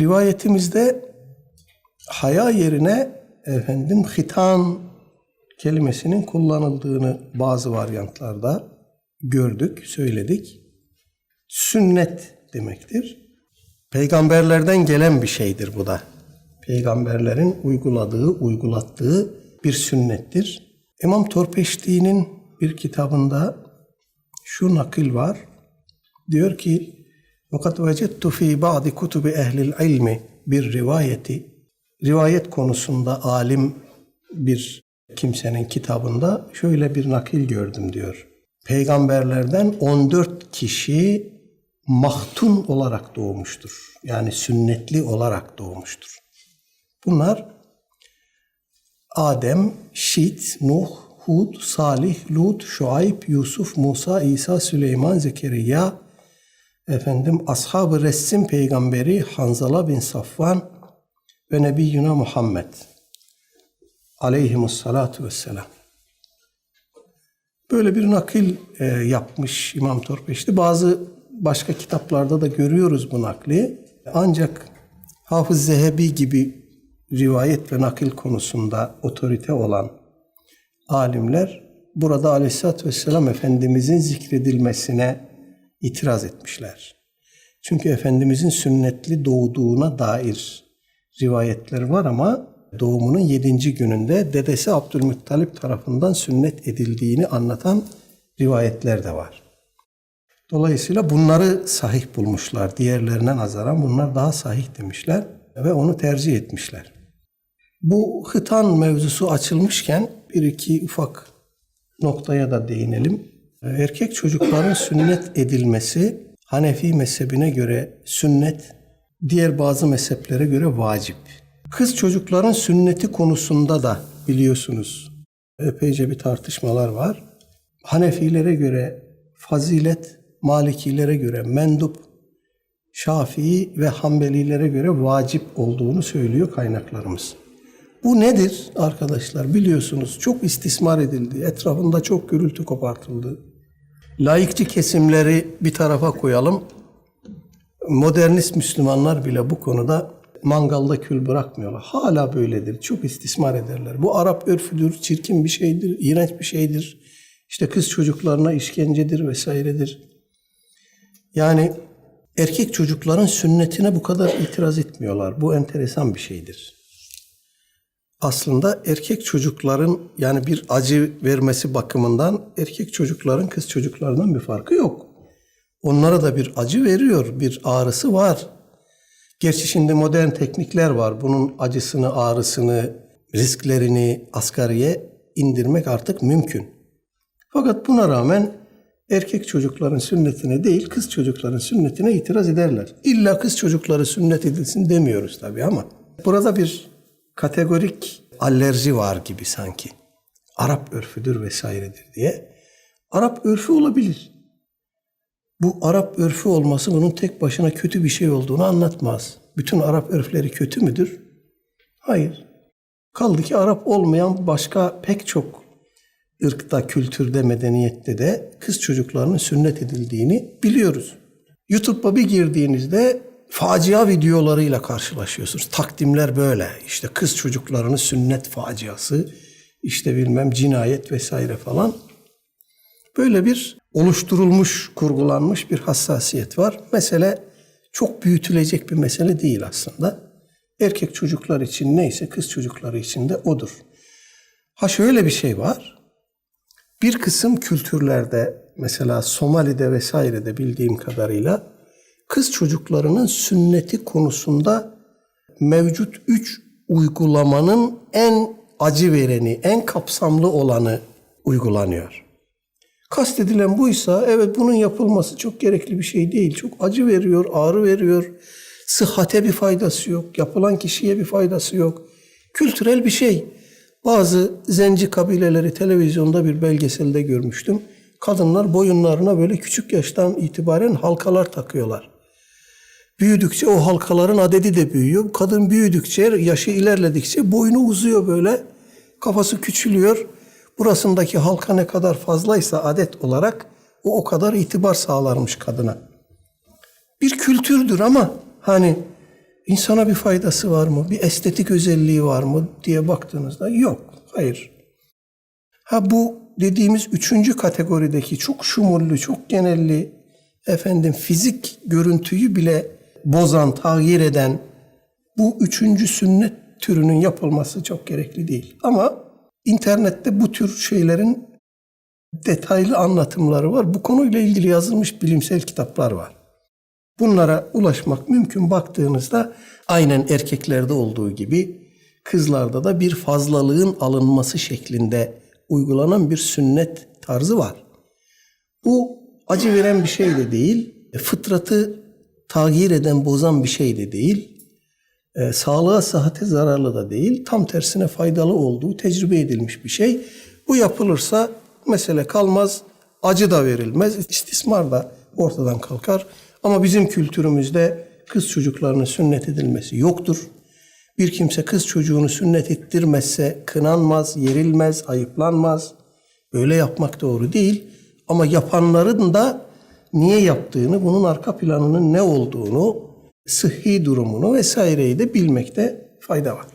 Rivayetimizde haya yerine efendim hitan kelimesinin kullanıldığını bazı varyantlarda gördük, söyledik. Sünnet demektir. Peygamberlerden gelen bir şeydir bu da. Peygamberlerin uyguladığı, uygulattığı bir sünnettir. İmam Torpeşti'nin bir kitabında şu nakil var. Diyor ki fakat vecettu fi ba'di kutubi ehlil ilmi bir rivayeti rivayet konusunda alim bir kimsenin kitabında şöyle bir nakil gördüm diyor. Peygamberlerden 14 kişi mahtun olarak doğmuştur. Yani sünnetli olarak doğmuştur. Bunlar Adem, Şit, Nuh, Hud, Salih, Lut, Şuayb, Yusuf, Musa, İsa, Süleyman, Zekeriya, efendim Ashab-ı Ressim peygamberi Hanzala bin Safvan ve Nebiyyuna Muhammed aleyhimussalatu vesselam. Böyle bir nakil e, yapmış İmam Torpeşti. Bazı başka kitaplarda da görüyoruz bu nakli. Ancak Hafız Zehebi gibi rivayet ve nakil konusunda otorite olan alimler burada Aleyhisselatü Vesselam Efendimizin zikredilmesine itiraz etmişler. Çünkü Efendimizin sünnetli doğduğuna dair rivayetler var ama doğumunun yedinci gününde dedesi Abdülmuttalip tarafından sünnet edildiğini anlatan rivayetler de var. Dolayısıyla bunları sahih bulmuşlar. Diğerlerine nazaran bunlar daha sahih demişler ve onu tercih etmişler. Bu hıtan mevzusu açılmışken bir iki ufak noktaya da değinelim. Erkek çocukların sünnet edilmesi Hanefi mezhebine göre sünnet, diğer bazı mezheplere göre vacip. Kız çocukların sünneti konusunda da biliyorsunuz epeyce bir tartışmalar var. Hanefilere göre fazilet, Malikilere göre mendup, Şafii ve Hanbelilere göre vacip olduğunu söylüyor kaynaklarımız. Bu nedir arkadaşlar? Biliyorsunuz çok istismar edildi. Etrafında çok gürültü kopartıldı. Laikçi kesimleri bir tarafa koyalım. Modernist Müslümanlar bile bu konuda mangalda kül bırakmıyorlar. Hala böyledir. Çok istismar ederler. Bu Arap örfüdür, çirkin bir şeydir, iğrenç bir şeydir. İşte kız çocuklarına işkencedir vesairedir. Yani erkek çocukların sünnetine bu kadar itiraz etmiyorlar. Bu enteresan bir şeydir. Aslında erkek çocukların yani bir acı vermesi bakımından erkek çocukların kız çocuklarından bir farkı yok. Onlara da bir acı veriyor, bir ağrısı var. Gerçi şimdi modern teknikler var. Bunun acısını, ağrısını, risklerini asgariye indirmek artık mümkün. Fakat buna rağmen erkek çocukların sünnetine değil, kız çocukların sünnetine itiraz ederler. İlla kız çocukları sünnet edilsin demiyoruz tabii ama burada bir kategorik alerji var gibi sanki. Arap örfüdür vesairedir diye. Arap örfü olabilir. Bu Arap örfü olması bunun tek başına kötü bir şey olduğunu anlatmaz. Bütün Arap örfleri kötü müdür? Hayır. Kaldı ki Arap olmayan başka pek çok ırkta, kültürde, medeniyette de kız çocuklarının sünnet edildiğini biliyoruz. YouTube'a bir girdiğinizde facia videolarıyla karşılaşıyorsunuz. Takdimler böyle. İşte kız çocuklarının sünnet faciası, işte bilmem cinayet vesaire falan. Böyle bir oluşturulmuş, kurgulanmış bir hassasiyet var. Mesele çok büyütülecek bir mesele değil aslında. Erkek çocuklar için neyse kız çocukları için de odur. Ha şöyle bir şey var. Bir kısım kültürlerde mesela Somali'de vesairede bildiğim kadarıyla kız çocuklarının sünneti konusunda mevcut üç uygulamanın en acı vereni, en kapsamlı olanı uygulanıyor. Kastedilen buysa evet bunun yapılması çok gerekli bir şey değil. Çok acı veriyor, ağrı veriyor. Sıhhate bir faydası yok. Yapılan kişiye bir faydası yok. Kültürel bir şey. Bazı zenci kabileleri televizyonda bir belgeselde görmüştüm. Kadınlar boyunlarına böyle küçük yaştan itibaren halkalar takıyorlar. Büyüdükçe o halkaların adedi de büyüyor. Kadın büyüdükçe, yaşı ilerledikçe boynu uzuyor böyle. Kafası küçülüyor. Burasındaki halka ne kadar fazlaysa adet olarak o o kadar itibar sağlarmış kadına. Bir kültürdür ama hani insana bir faydası var mı? Bir estetik özelliği var mı diye baktığınızda yok. Hayır. Ha bu dediğimiz üçüncü kategorideki çok şumullü, çok genelli efendim fizik görüntüyü bile bozan, tağyir eden bu üçüncü sünnet türünün yapılması çok gerekli değil. Ama internette bu tür şeylerin detaylı anlatımları var. Bu konuyla ilgili yazılmış bilimsel kitaplar var. Bunlara ulaşmak mümkün baktığınızda aynen erkeklerde olduğu gibi kızlarda da bir fazlalığın alınması şeklinde uygulanan bir sünnet tarzı var. Bu acı veren bir şey de değil, e, fıtratı tağyir eden, bozan bir şey de değil, e, sağlığa, sıhhate zararlı da değil, tam tersine faydalı olduğu tecrübe edilmiş bir şey. Bu yapılırsa mesele kalmaz, acı da verilmez, istismar da ortadan kalkar. Ama bizim kültürümüzde kız çocuklarının sünnet edilmesi yoktur. Bir kimse kız çocuğunu sünnet ettirmezse kınanmaz, yerilmez, ayıplanmaz. Öyle yapmak doğru değil. Ama yapanların da niye yaptığını, bunun arka planının ne olduğunu, sıhhi durumunu vesaireyi de bilmekte fayda var.